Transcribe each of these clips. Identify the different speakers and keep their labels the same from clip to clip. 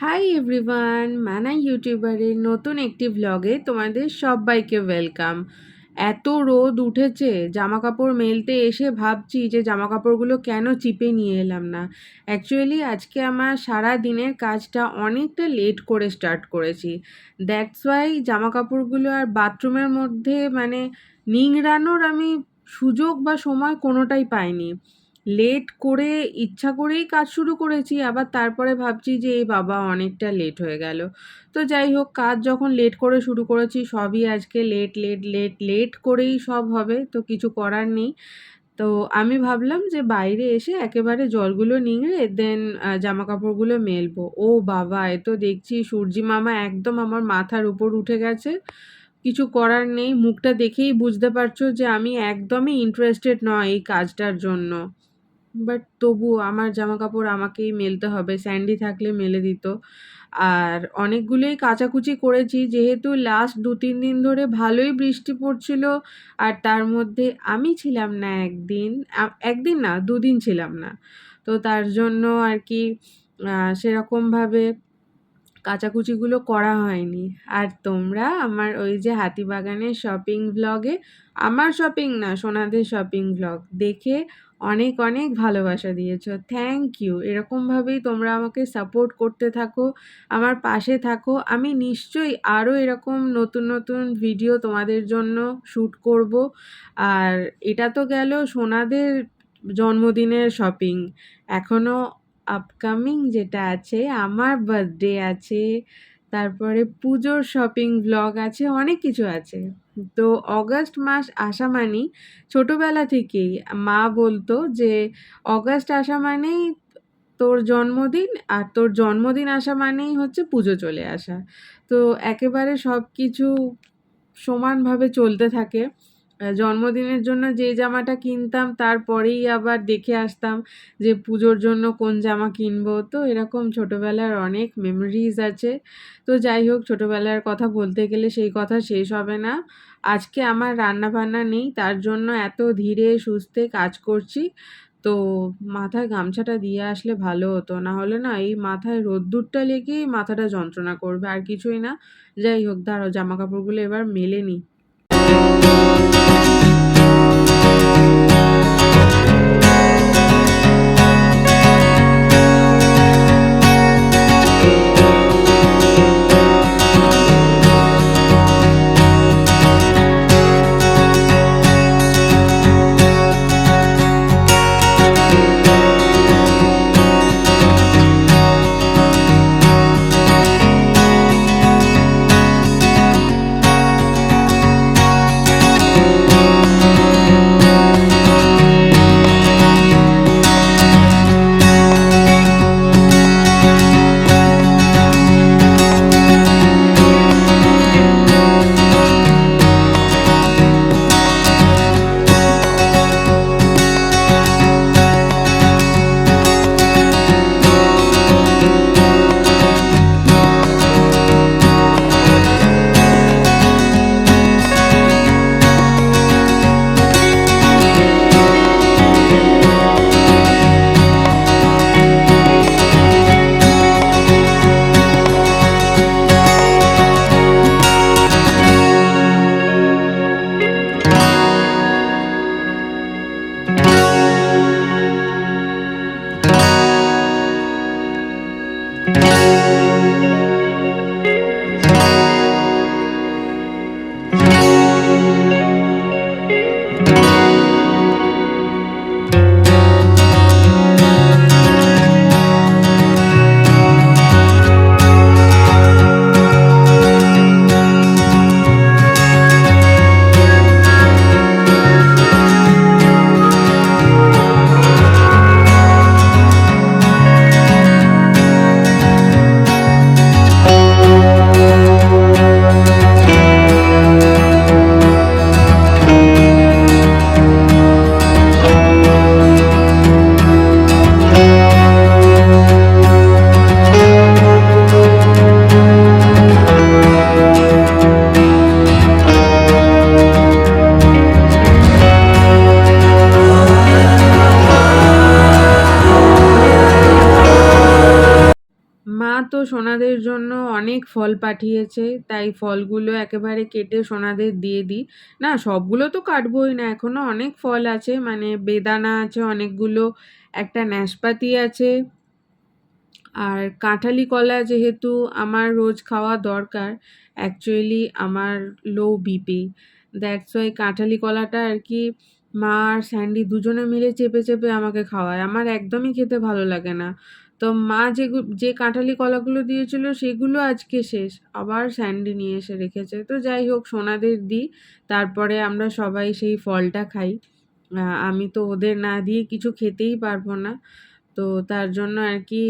Speaker 1: Hi everyone মানা ইউটিউবারের নতুন একটি ভ্লগে তোমাদের সবাইকে ওয়েলকাম এত রোদ উঠেছে জামা কাপড় মেলতে এসে ভাবছি যে জামা কাপড়গুলো কেন চিপে নিয়ে এলাম না। অ্যাকচুয়ালি আজকে আমার সারা দিনের কাজটা অনেকটা লেট করে স্টার্ট করেছি। দ্যাটস ওয়াই জামা কাপড়গুলো আর বাথরুমের মধ্যে মানে নিংড়ানোর আমি সুযোগ বা সময় কোনোটাই পাইনি। লেট করে ইচ্ছা করেই কাজ শুরু করেছি, আবার তারপরে ভাবছি যে এই বাবা, অনেকটা লেট হয়ে গেল। তো যাই হোক, কাজ যখন লেট করে শুরু করেছি, সবই আজকে লেট লেট লেট লেট করেই সব হবে, তো কিছু করার নেই। তো আমি ভাবলাম যে, বাইরে এসে একেবারে জলগুলো নিংড়ে দেন জামা কাপড়গুলো মেলবো। ও বাবা, এ তো দেখছি সূর্যি মামা একদম আমার মাথার উপর উঠে গেছে। কিছু করার নেই, মুখটা দেখেই বুঝতে পারছ যে, আমি একদমই ইন্টারেস্টেড নয় এই কাজটার জন্য। বাট তবুও আমার জামা কাপড় আমাকেই মেলতে হবে। স্যান্ডি থাকলে মেলে দিত। আর অনেকগুলোই কাচাকুচি করেছি। যেহেতু লাস্ট দু তিন দিন ধরে ভালোই বৃষ্টি পড়ছিল আর তার মধ্যে আমি ছিলাম না একদিন একদিন না, দুদিন ছিলাম না। তো তার জন্য আর কি সেরকমভাবে কাচাকুচিগুলো করা হয়নি। আর তোমরা আমার ওই যে হাতিবাগানের শপিং ব্লগে আমার শপিং না, সোনাদের শপিং ব্লগ দেখে অনেক অনেক ভালোবাসা দিয়েছ। থ্যাংক ইউ এরকমভাবেই তোমরা আমাকে সাপোর্ট করতে থাকো, আমার পাশে থাকো। আমি নিশ্চয়ই আরও এরকম নতুন নতুন ভিডিও তোমাদের জন্য শ্যুট করব। আর এটা তো গেল সোনাদের জন্মদিনের শপিং এখনও আপকামিং যেটা আছে, আমার বার্থডে আছে। তারপরে পুজোর শপিং ব্লগ আছে, অনেক কিছু আছে। তো অগাস্ট মাস আসা মানেই ছোটোবেলা থেকেই মা বলতো যে অগাস্ট আসা মানেই তোর জন্মদিন আর তোর জন্মদিন আসা মানেই হচ্ছে পুজো চলে আসা। তো একেবারে সব কিছু সমানভাবে চলতে থাকে। জন্মদিনের জন্য যে জামাটা কিনতাম, তারপরেই আবার দেখে আসতাম যে পুজোর জন্য কোন জামা কিনবো। তো এরকম ছোটোবেলার অনেক মেমোরিজ আছে। তো যাই হোক, ছোটোবেলার কথা বলতে গেলে সেই কথা শেষ হবে না। আজকে আমার রান্না বান্না নেই, তার জন্য এত ধীরে সুস্থে কাজ করছি। তো মাথায় গামছাটা দিয়ে আসলে ভালো হতো, না হলে না এই মাথায় রোদ্দুরটা লেগেই মাথাটা যন্ত্রণা করবে, আর কিছুই না। যাই হোক দাঁড়ো জামা কাপড়গুলো এবার মেলে নিই অনেক ফল পাঠিয়েছে, তাই ফলগুলো একেবারে কেটে সোনাদের দিয়ে দিই। না, সবগুলো তো কাটবই না এখনও অনেক ফল আছে মানে বেদানা আছে, অনেকগুলো, একটা নাশপাতি আছে, আর কাঁঠালি কলা যেহেতু আমার রোজ খাওয়া দরকার অ্যাকচুয়ালি আমার লো বিপি দ্যাটস ওয়াই কাঁঠালি কলাটা আর কি মা আর স্যান্ডি দুজনে মিলে চেপে চেপে আমাকে খাওয়ায়, আমার একদমই খেতে ভালো লাগে না। তো মা যে যে কাঁঠালি কলাগুলো দিয়েছিল সেগুলো আজকে শেষ। আবার স্যান্ডি নিয়ে এসে রেখেছে। তো যাই হোক, সোনাদের দিই। তারপরে আমরা সবাই সেই ফলটা খাই। আমি তো ওদের না দিয়ে কিছু খেতেই পারব না। তো তার জন্য আর কি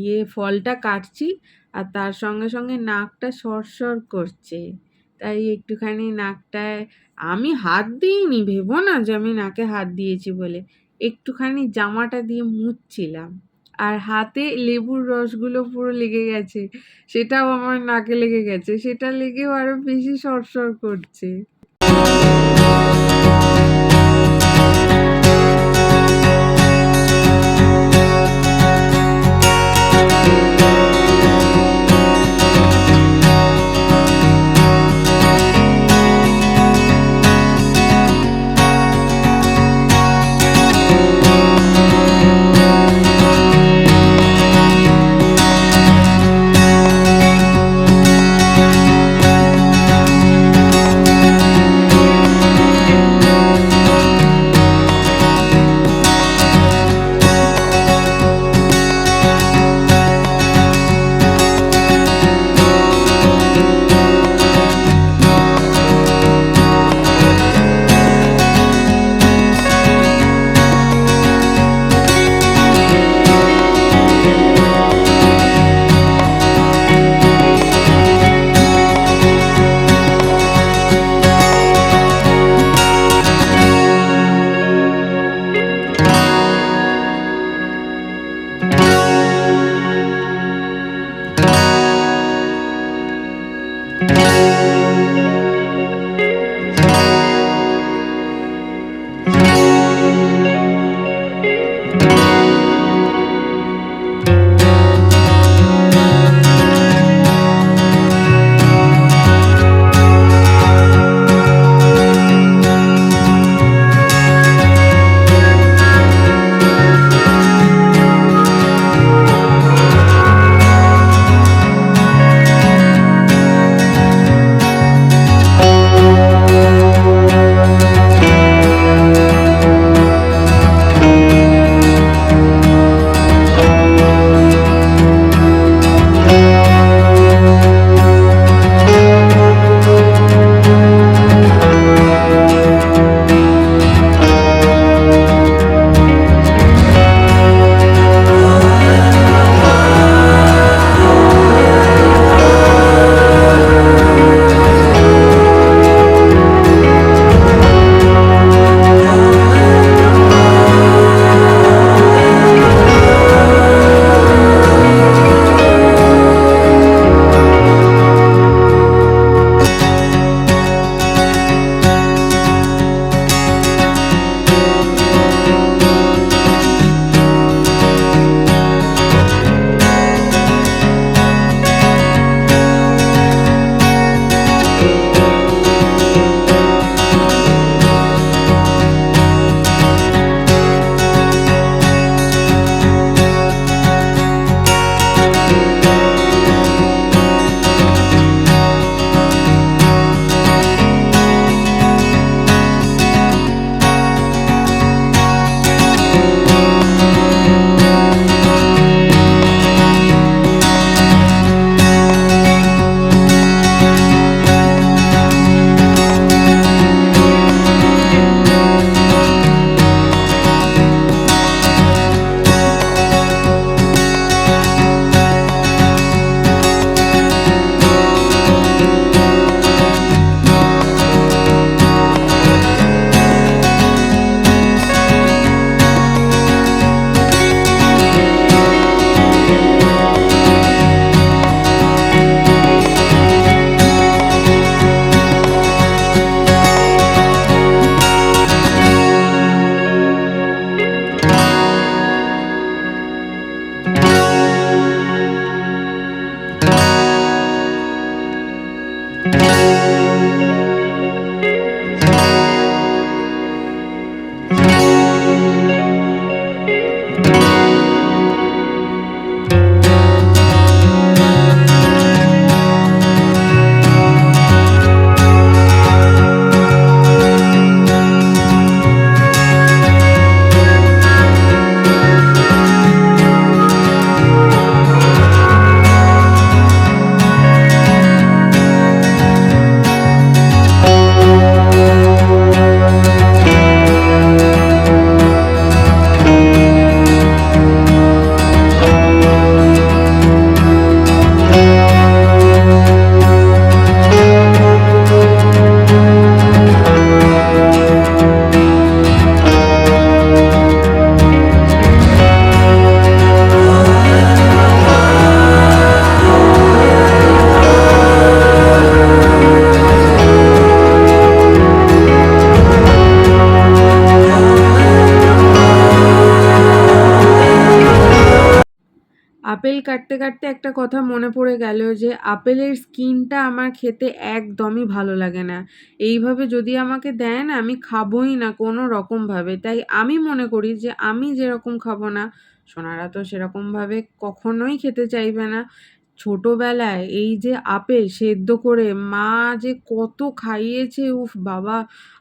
Speaker 1: ইয়ে ফলটা কাটছি আর তার সঙ্গে সঙ্গে নাকটা সরসর করছে। তাই একটুখানি নাকটায়, আমি হাত দিইনি, ভেবো না যে আমি নাকে হাত দিয়েছি বলে। একটুখানি জামাটা দিয়ে মুছছিলাম। আর হাতে লেবুর রসগুলো পুরো লেগে গেছে, সেটাও আমার নাকে লেগে গেছে, সেটা লেগেও আরও বেশি সরসর করছে। আপেল কাটতে কাটতে একটা কথা মনে পড়ে গেল যে, আপেলের স্কিনটা আমার খেতে একদমই ভালো লাগে না। এইভাবে যদি আমাকে দেন, আমি খাবোই না কোনো রকমভাবে। তাই আমি মনে করি যে, আমি যেরকম খাব না, সোনারা তো সেরকমভাবে কখনোই খেতে চাইবে না। ছোটোবেলায় এই যে আপেল সেদ্ধ করে মা যে কত খাইয়েছে, উফ বাবা!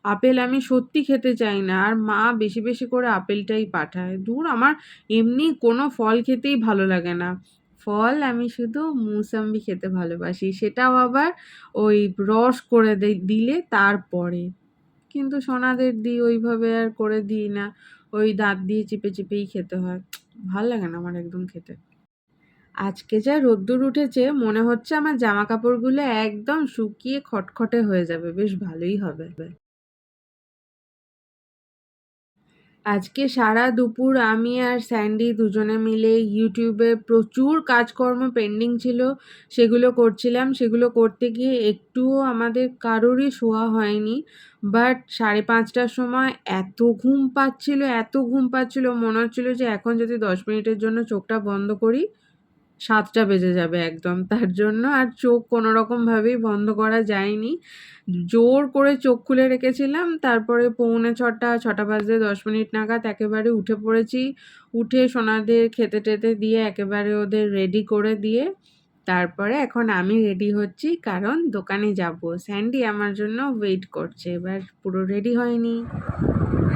Speaker 1: আপেল আমি সত্যি খেতে চাই না। আর মা বেশি বেশি করে আপেলটাই পাঠায়। দূর আমার এমনি কোনো ফল খেতেই ভালো লাগে না। ফল আমি শুধু মুসাম্বি খেতে ভালোবাসি। সেটাও আবার ওই রস করে দিলে তারপরে। কিন্তু সোনাদের দিই ওইভাবে আর করে দিই না। ওই দাঁত দিয়ে চিপে চিপেই খেতে হয়। ভালো লাগে না আমার একদম খেতে। আজকে যা রোদ্দুর উঠেছে, মনে হচ্ছে আমার জামা কাপড়গুলো একদম শুকিয়ে খটখটে হয়ে যাবে। বেশ ভালোই হবে। আজকে সারা দুপুর আমি আর স্যান্ডি দুজনে মিলে ইউটিউবে প্রচুর কাজকর্ম পেন্ডিং ছিল। সেগুলো করছিলাম। সেগুলো করতে গিয়ে একটুও আমাদের কারোরই শোয়া হয়নি। বাট সাড়ে পাঁচটার সময় এত ঘুম পাচ্ছিল, এত ঘুম পাচ্ছিল। মনে হচ্ছিল যে এখন যদি দশ মিনিটের জন্য চোখটা বন্ধ করি সাতটা বেজে যাবে একদম। তার জন্য আর চোখ কোনো রকমভাবেই বন্ধ করা যায়নি। জোর করে চোখ খুলে রেখেছিলাম, তারপরে পৌনে ছটা ছটা বাজে দশ মিনিট নাগাদ একেবারে উঠে পড়েছি। উঠে সোনাদের খেতে টেতে দিয়ে একেবারে ওদের রেডি করে দিয়ে, তারপরে এখন আমি রেডি হচ্ছি কারণ দোকানে যাব। স্যান্ডি আমার জন্য ওয়েট করছে, এবার পুরো রেডি হয়নি।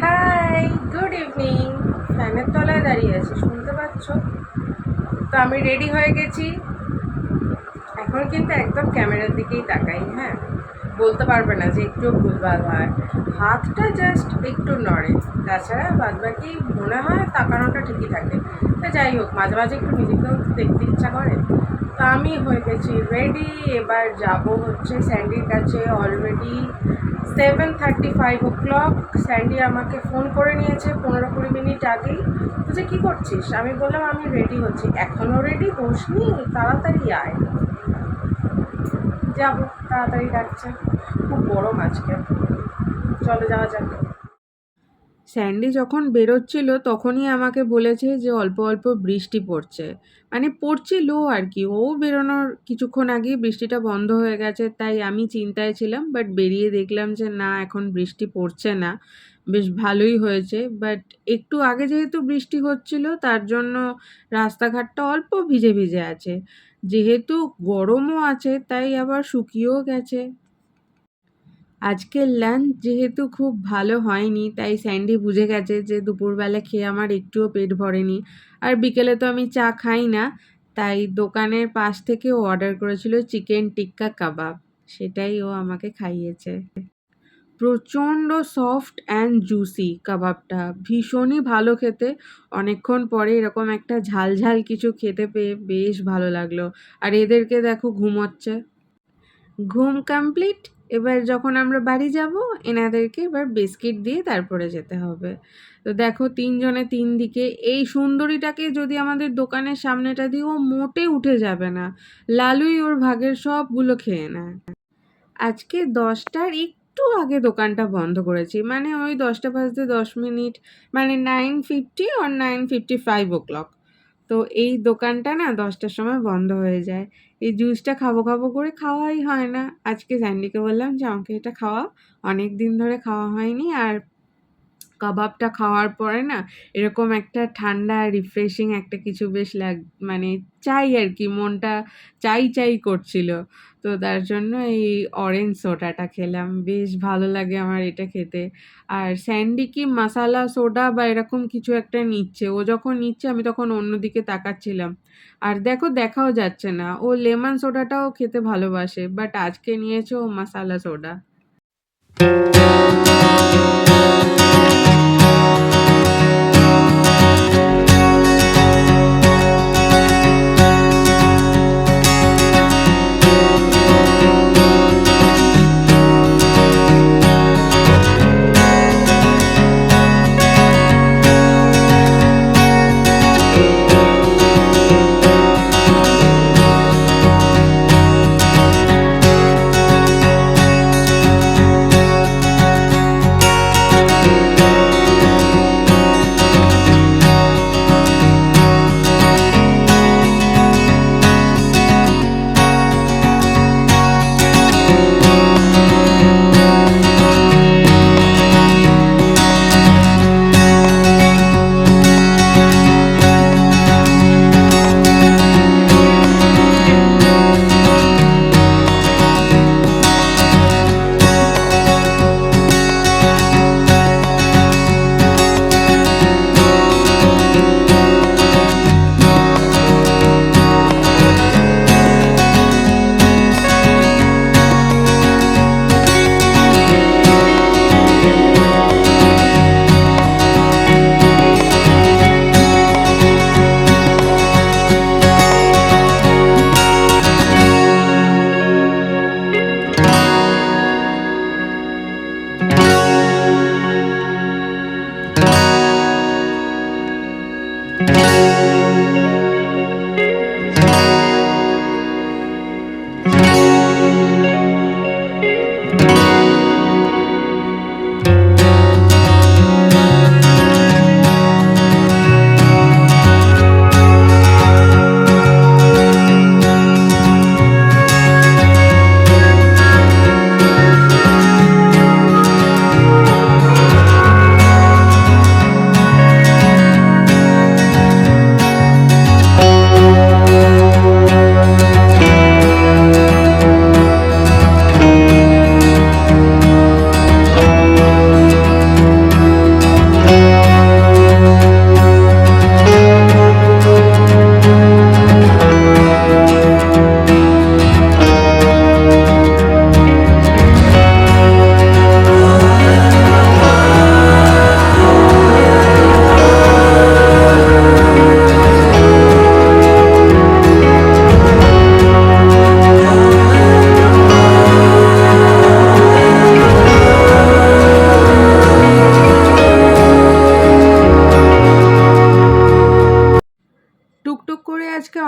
Speaker 1: হাই গুড ইভিনিং ফ্যানের তলায় দাঁড়িয়ে আছি, শুনতে পাচ্ছ? তো আমি রেডি হয়ে গেছি। এখন কিন্তু একদম ক্যামেরার দিকেই তাকাই হ্যাঁ? বলতে পারবে না যে একটু ভুলভাল হয়। হাতটা জাস্ট একটু নড়ে। তাছাড়া বাদ বাকি মনে হয় তাকানোটা ঠিকই থাকে। তা যাই হোক, মাঝে মাঝে একটু নিজেকেও দেখতে ইচ্ছা করে। তো আমি হয়ে গেছি রেডি এবার যাব হচ্ছে স্যান্ডির কাছে already seven thirty five o'clock Sandy আমাকে ফোন করে নিয়েছে পনেরো কুড়ি মিনিট আগেই। যে কী করছিস? আমি বললাম, আমি রেডি হচ্ছি। এখনও রেডি বসনি তাড়াতাড়ি আয়। যাব, তাড়াতাড়ি ডাকছে। খুব গরম আজকে। চলে, যাওয়া যাক। স্যান্ডি যখন বেরোচ্ছিল তখনই আমাকে বলেছে যে অল্প অল্প বৃষ্টি পড়ছে। মানে পড়ছিল আর কি। ও বেরোনোর কিছুক্ষণ আগেই বৃষ্টিটা বন্ধ হয়ে গেছে, তাই আমি চিন্তায় ছিলাম বাট বেরিয়ে দেখলাম যে না, এখন বৃষ্টি পড়ছে না। বেশ ভালোই হয়েছে বাট একটু আগে যেহেতু বৃষ্টি হচ্ছিল, তার জন্য রাস্তাঘাটটা অল্প ভিজে ভিজে আছে। যেহেতু গরমও আছে, তাই আবার শুকিয়েও গেছে। আজকের লাঞ্চ যেহেতু খুব ভালো হয়নি, তাই স্যান্ডি বুঝে গেছে যে দুপুরবেলা খেয়ে আমার একটুও পেট ভরেনি। আর বিকেলে তো আমি চা খাই না, তাই দোকানের পাশ থেকে ও অর্ডার করেছিল চিকেন টিক্কা কাবাব সেটাই ও আমাকে খাইয়েছে। প্রচণ্ড সফট অ্যান্ড জুসি কাবাবটা ভীষণই ভালো খেতে। অনেকক্ষণ পরে এরকম একটা ঝাল ঝাল কিছু খেতে পেয়ে বেশ ভালো লাগল। আর এদেরকে দেখো ঘুমোচ্ছে। ঘুম কমপ্লিট এবার যখন আমরা বাড়ি যাব, এনাদেরকে এবার বিস্কিট দিয়ে তারপরে যেতে হবে। তো দেখো তিনজনে তিন দিকে এই সুন্দরীটাকে যদি আমাদের দোকানের সামনেটা দিয়ে ও মোটে উঠে যাবে না, লালুই ওর ভাগের সবগুলো খেয়ে নেয়। আজকে দশটার একটু আগে দোকানটা বন্ধ করেছি মানে ওই দশটা বাজতে দশ মিনিট মানে নাইন ফিফটি আর nine fifty five o'clock তো এই দোকানটা না দশটার সময় বন্ধ হয়ে যায়। এই জুসটা খাব খাব করে খাওয়াই হয় না। আজকে স্যান্ডিকে বললাম যে, আমাকে এটা খাওয়া অনেক দিন ধরে খাওয়া হয়নি আর কাবাবটা খাওয়ার পরে না এরকম একটা ঠান্ডা রিফ্রেশিং একটা কিছু বেশ লাগ মানে চাই আর কি, মনটা চাই চাই করছিল। তো তার জন্য এই অরেঞ্জ সোডাটা খেলাম। বেশ ভালো লাগে আমার এটা খেতে। আর স্যান্ডি কি মশালা সোডা বা এরকম কিছু একটা নিচ্ছে? ও যখন নিচ্ছে, আমি তখন অন্যদিকে তাকাচ্ছিলাম। আর দেখো, দেখাও যাচ্ছে না। ও লেমন সোডাটাও খেতে ভালোবাসে বাট আজকে নিয়েছে ও মশালা সোডা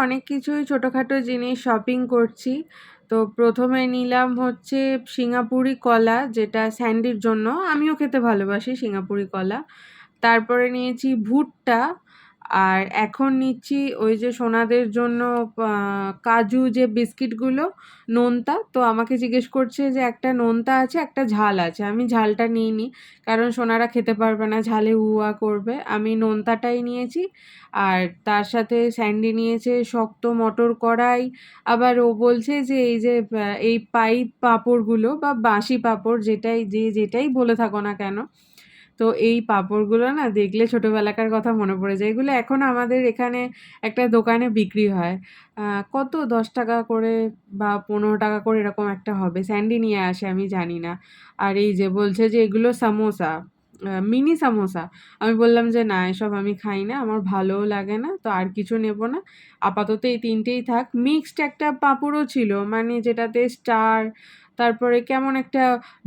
Speaker 1: অনেক কিছুই ছোটোখাটো জিনিস শপিং করছি। তো প্রথমে নিলাম হচ্ছে সিঙ্গাপুরি কলা, যেটা স্যান্ডির জন্য। আমিও খেতে ভালোবাসি সিঙ্গাপুরি কলা। তারপরে নিয়েছি ভুট্টা। আর এখন নিচ্ছি ওই যে সোনাদের জন্য কাজু যে বিস্কিটগুলো, নোনতা। তো আমাকে জিজ্ঞেস করছে যে একটা নোনতা আছে, একটা ঝাল আছে। আমি ঝালটা নিইনি, কারণ সোনারা খেতে পারবে না, ঝালে উয়া করবে। আমি নোনতাটাই নিয়েছি, আর তার সাথে স্যান্ডি নিয়েছে, শক্ত মটর কড়াই। আবার ও বলছে যে এই যে এই পাইপ পাঁপড়গুলো বা বাঁশি পাঁপড় যেটাই, যে যেটাই বলে থাকো না কেন তো এই পাঁপড়গুলো না দেখলে ছোটোবেলাকার কথা মনে পড়ে যায়। এগুলো এখন আমাদের এখানে একটা দোকানে বিক্রি হয়। কত? দশ টাকা করে বা পনেরো টাকা করে এরকম একটা হবে। স্যান্ডি নিয়ে আসে, আমি জানি না। আর এই যে বলছে যে এগুলো সামোসা মিনি সামোসা। আমি বললাম যে না, এসব আমি খাই না, আমার ভালোও লাগে না, তো আর কিছু নেব না। আপাতত এই তিনটেই থাক। মিক্সড একটা পাঁপড়ও ছিল মানে যেটাতে স্টার তারপরে কেমন একটা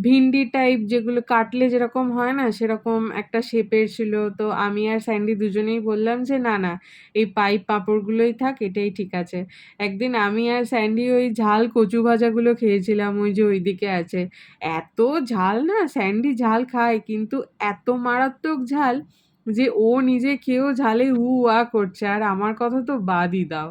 Speaker 1: ভিন্ডি টাইপ যেগুলো কাটলে যেরকম হয় না, সেরকম একটা শেপের ছিল। তো আমি আর স্যান্ডি দুজনেই বললাম যে, না না, এই পাইপ পাঁপড়গুলোই থাক, এটাই ঠিক আছে। একদিন আমি আর স্যান্ডি ওই ঝাল কচু ভাজাগুলো খেয়েছিলাম, ওই যে ওইদিকে আছে। এত ঝাল না স্যান্ডি ঝাল খায়, কিন্তু এত মারাত্মক ঝাল যে ও নিজে খেয়েও ঝালে উ আ করছে। আর আমার কথা তো বাদই দাও।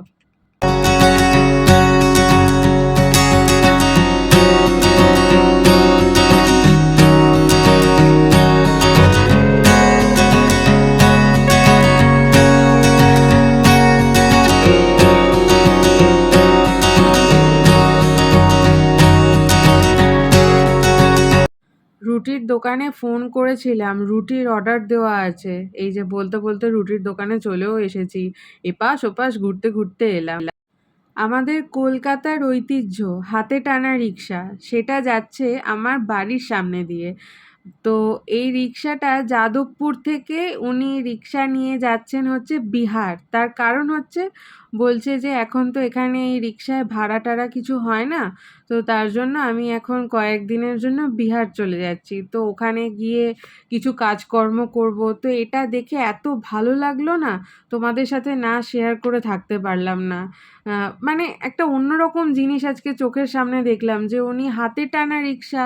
Speaker 1: রুটির দোকানে ফোন করেছিলাম, রুটির অর্ডার দেওয়া আছে। এই যে বলতে বলতে রুটির দোকানে চলেও এসেছি, এপাশ ওপাশ ঘুরতে ঘুরতে এলাম। আমাদের কলকাতার ঐতিহ্য, হাতে টানা রিক্সা সেটা যাচ্ছে আমার বাড়ির সামনে দিয়ে। তো এই রিক্সাটা যাদবপুর থেকে উনি রিক্সা নিয়ে যাচ্ছেন হচ্ছে বিহার। তার কারণ হচ্ছে বলছে যে, এখন তো এখানে এই রিক্সায় ভাড়া টাড়া কিছু হয় না। তো তার জন্য আমি এখন কয়েকদিনের জন্য বিহার চলে যাচ্ছি। তো ওখানে গিয়ে কিছু কাজকর্ম করব। তো এটা দেখে এত ভালো লাগল না, তোমাদের সাথে না শেয়ার করে থাকতে পারলাম না। মানে একটা অন্যরকম জিনিস আজকে চোখের সামনে দেখলাম যে, উনি হাতে টানা রিক্সা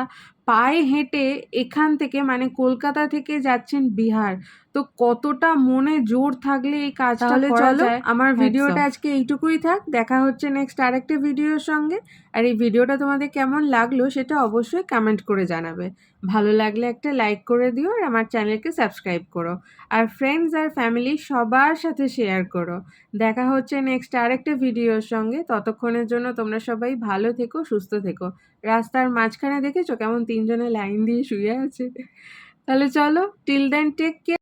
Speaker 1: পায়ে হেঁটে এখান থেকে মানে কলকাতা থেকে যাচ্ছেন বিহার। তো কতটা মনে জোর থাকলে এই কাজটা
Speaker 2: চলো,
Speaker 1: আমার ভিডিওটা আজকে এইটুকুই থাক। দেখা হচ্ছে নেক্সট আরেকটা ভিডিওর সঙ্গে। আর এই ভিডিওটা তোমাদের কেমন লাগল সেটা অবশ্যই কমেন্ট করে জানাবে। ভালো লাগলে একটা লাইক করে দিও আর আমার চ্যানেলকে সাবস্ক্রাইব করো। আর ফ্রেন্ডস আর ফ্যামিলি সবার সাথে শেয়ার করো। দেখা হচ্ছে নেক্সট আরেকটা ভিডিওর সঙ্গে। ততক্ষণের জন্য তোমরা সবাই ভালো থেকো, সুস্থ থেকো। রাস্তার মাঝখানে দেখেছ কেমন তিনজনে লাইন দিয়ে শুয়ে আছে? তাহলে চলো টিল দেন টেক কেয়ার